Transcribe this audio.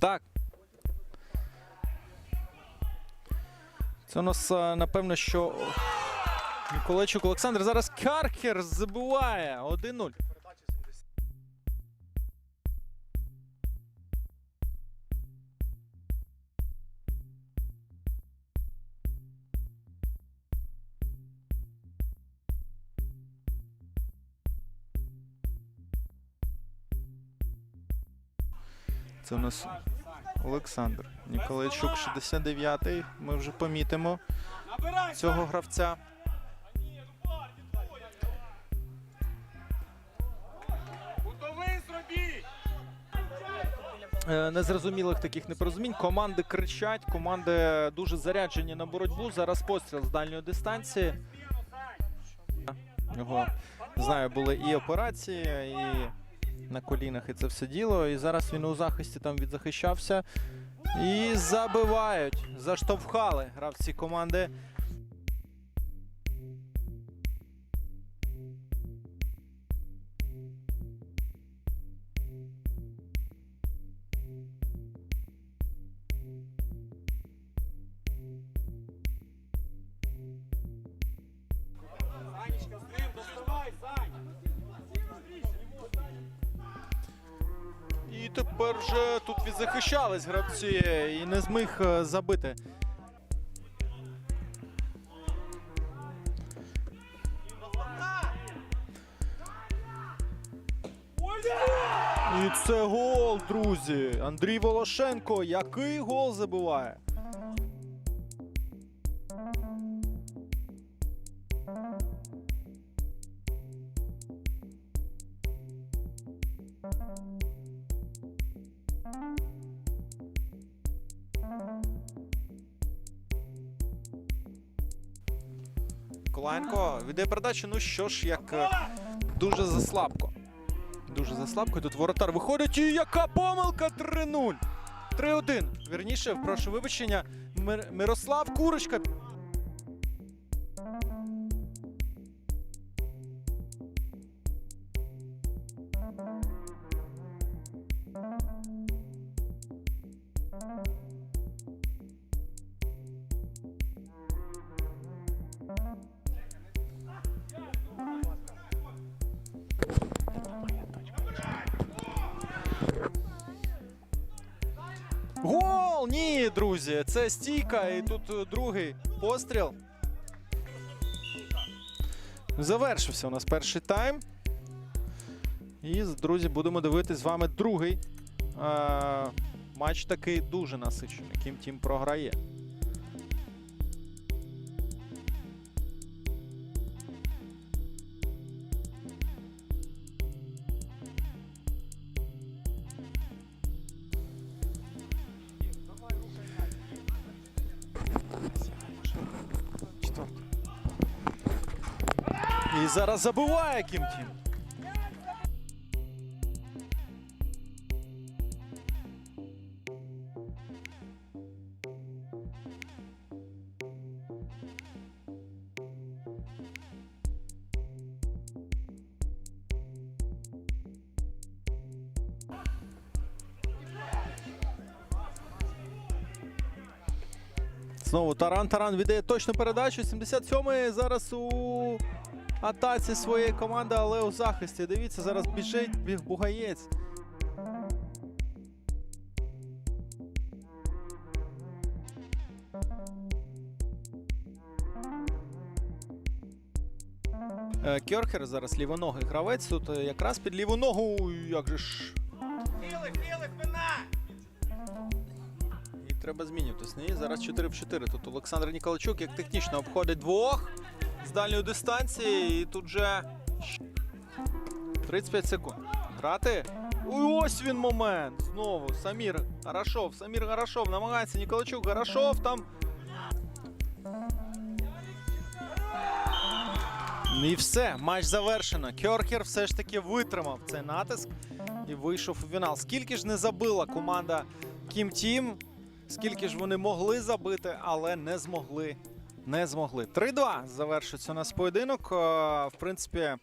Так. Це у нас, е, напевно, що Миколайчук Олександр зараз Кархер забуває. 1-0. Це у нас Олександр. Ніколайчук 69-й. Ми вже помітимо цього гравця. Е, Незрозумілих таких непорозумінь. Команди кричать, команди дуже заряджені на боротьбу. Зараз постріл з дальньої дистанції. Його знаю, були і операції, і на колінах, і це все діло. І зараз він у захисті там відзахищався. І забивають. Заштовхали гравці команди. Санечка, ним доставай, Сань! Тепер же тут відзахищались гравці і не зміг е, забити. І це гол, друзі. Андрій Волошенко. Який гол забиває? Коланко віддає передачу. Ну що ж, як е, дуже заслабко. Дуже заслабко. Тут воротар виходить. І яка помилка 3-0. 3-1. Вірніше, прошу вибачення. Мир- Мирослав Курочка. Гол! Ні, друзі, це стійка, і тут е, другий постріл. Завершився у нас перший тайм. І, друзі, будемо дивитися з вами другий. Е, матч такий дуже насичений. Ким тім програє. І зараз забиває Кім Тім. Знову Таран Таран віддає точну передачу. 77-й зараз у атаці своєї команди, але у захисті. Дивіться, зараз біжить біг Бугаєць. Е, Кьорхер зараз лівоногий гравець. Тут е, якраз під ліву ногу. Як же ж. Хіли, хіли, спина! І треба змінюватись. Ні, зараз 4 в 4. Тут Олександр Ніколайчук як технічно обходить двох з дальньої дистанції. І тут вже 35 секунд. Грати. Ось він момент. Знову Самір Гарашов. Самір Гарашов намагається Ніколайчук. Гарашов там. І все, матч завершено. Кьоркер все ж таки витримав цей натиск і вийшов у фінал. Скільки ж не забила команда Кім Тім, скільки ж вони могли забити, але не змогли. Не змогли. 3-2 завершиться у нас поєдинок. Е, В принципі,